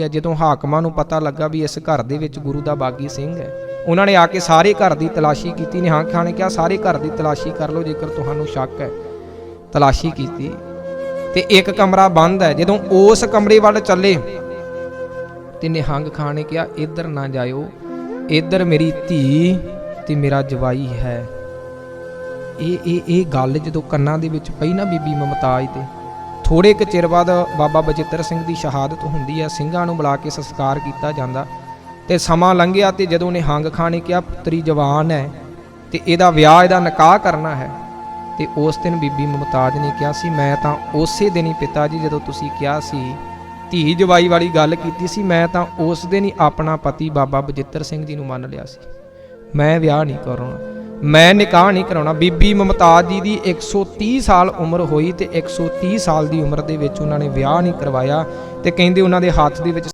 ਹੈ। ਜਦੋਂ ਹਾਕਮਾਂ ਨੂੰ ਪਤਾ ਲੱਗਾ ਵੀ ਇਸ ਘਰ ਦੇ ਵਿੱਚ ਗੁਰੂ ਦਾ ਬਾਗੀ ਸਿੰਘ ਹੈ, ਉਹਨਾਂ ਨੇ ਆ ਕੇ ਸਾਰੇ ਘਰ ਦੀ ਤਲਾਸ਼ੀ ਕੀਤੀ। ਨਿਹੰਗ ਖਾਨ ਨੇ ਕਿਹਾ, ਸਾਰੇ ਘਰ ਦੀ ਤਲਾਸ਼ੀ ਕਰ ਲਓ ਜੇਕਰ ਤੁਹਾਨੂੰ ਸ਼ੱਕ ਹੈ। ਤਲਾਸ਼ੀ ਕੀਤੀ ਤੇ ਇੱਕ ਕਮਰਾ ਬੰਦ ਹੈ। ਜਦੋਂ ਉਸ ਕਮਰੇ ਵੱਲ ਚੱਲੇ ਤੇ ਨਿਹੰਗ ਖਾਨ ਨੇ ਕਿਹਾ, ਇੱਧਰ ਨਾ ਜਾਇਓ, ਇੱਧਰ ਮੇਰੀ ਧੀ ਤੇ ਮੇਰਾ ਜਵਾਈ ਹੈ। ਇਹ ਇਹ ਇਹ ਗੱਲ ਜਦੋਂ ਕੰਨਾਂ ਦੇ ਵਿੱਚ ਪਈ ਨਾ ਬੀਬੀ ਮਮਤਾਜ ਤੇ ਥੋੜੇ ਕੁ ਚਿਰ ਬਾਅਦ ਬਾਬਾ ਬਚਿੱਤਰ ਸਿੰਘ ਦੀ ਸ਼ਹਾਦਤ ਹੁੰਦੀ ਹੈ, ਸਿੰਘਾਂ ਨੂੰ ਬੁਲਾ ਕੇ ਸੰਸਕਾਰ ਕੀਤਾ ਜਾਂਦਾ। ਤੇ ਸਮਾਂ ਲੰਘਿਆ ਤੇ ਜਦੋਂ ਨਿਹੰਗ ਖਾਂ ਨੇ ਕਿਹਾ, ਪੁੱਤਰੀ ਜਵਾਨ ਹੈ ਤੇ ਇਹਦਾ ਵਿਆਹ ਇਹਦਾ ਨਿਕਾਹ ਕਰਨਾ ਹੈ। ਤੇ ਉਸ ਦਿਨ ਬੀਬੀ ਮੁਮਤਾਜ ਨੇ ਕਿਹਾ, ਸੀ, ਮੈਂ ਤਾਂ ਉਸੇ ਦਿਨ ਹੀ ਪਿਤਾ ਜੀ ਜਦੋਂ ਤੁਸੀਂ ਕਿਹਾ ਸੀ, ਧੀ ਜਵਾਈ ਵਾਲੀ ਗੱਲ ਕੀਤੀ ਸੀ, ਮੈਂ ਤਾਂ ਉਸ ਦਿਨ ਹੀ ਆਪਣਾ ਪਤੀ ਬਾਬਾ ਬਜਿੱਤਰ ਸਿੰਘ ਜੀ ਨੂੰ ਮੰਨ ਲਿਆ ਸੀ। ਮੈਂ ਵਿਆਹ ਨਹੀਂ ਕਰਾਉਣਾ। ਮੈਂ ਨਿਕਾਹ ਨਹੀਂ ਕਰਾਉਣਾ। ਬੀਬੀ ਮਮਤਾਜ ਜੀ ਦੀ 130 ਸਾਲ ਉਮਰ ਹੋਈ ਤੇ 130 ਸਾਲ ਦੀ ਉਮਰ ਦੇ ਵਿੱਚ ਉਹਨਾਂ ਨੇ ਵਿਆਹ ਨਹੀਂ ਕਰਵਾਇਆ ਤੇ ਕਹਿੰਦੇ ਉਹਨਾਂ ਦੇ ਹੱਥ ਦੇ ਵਿੱਚ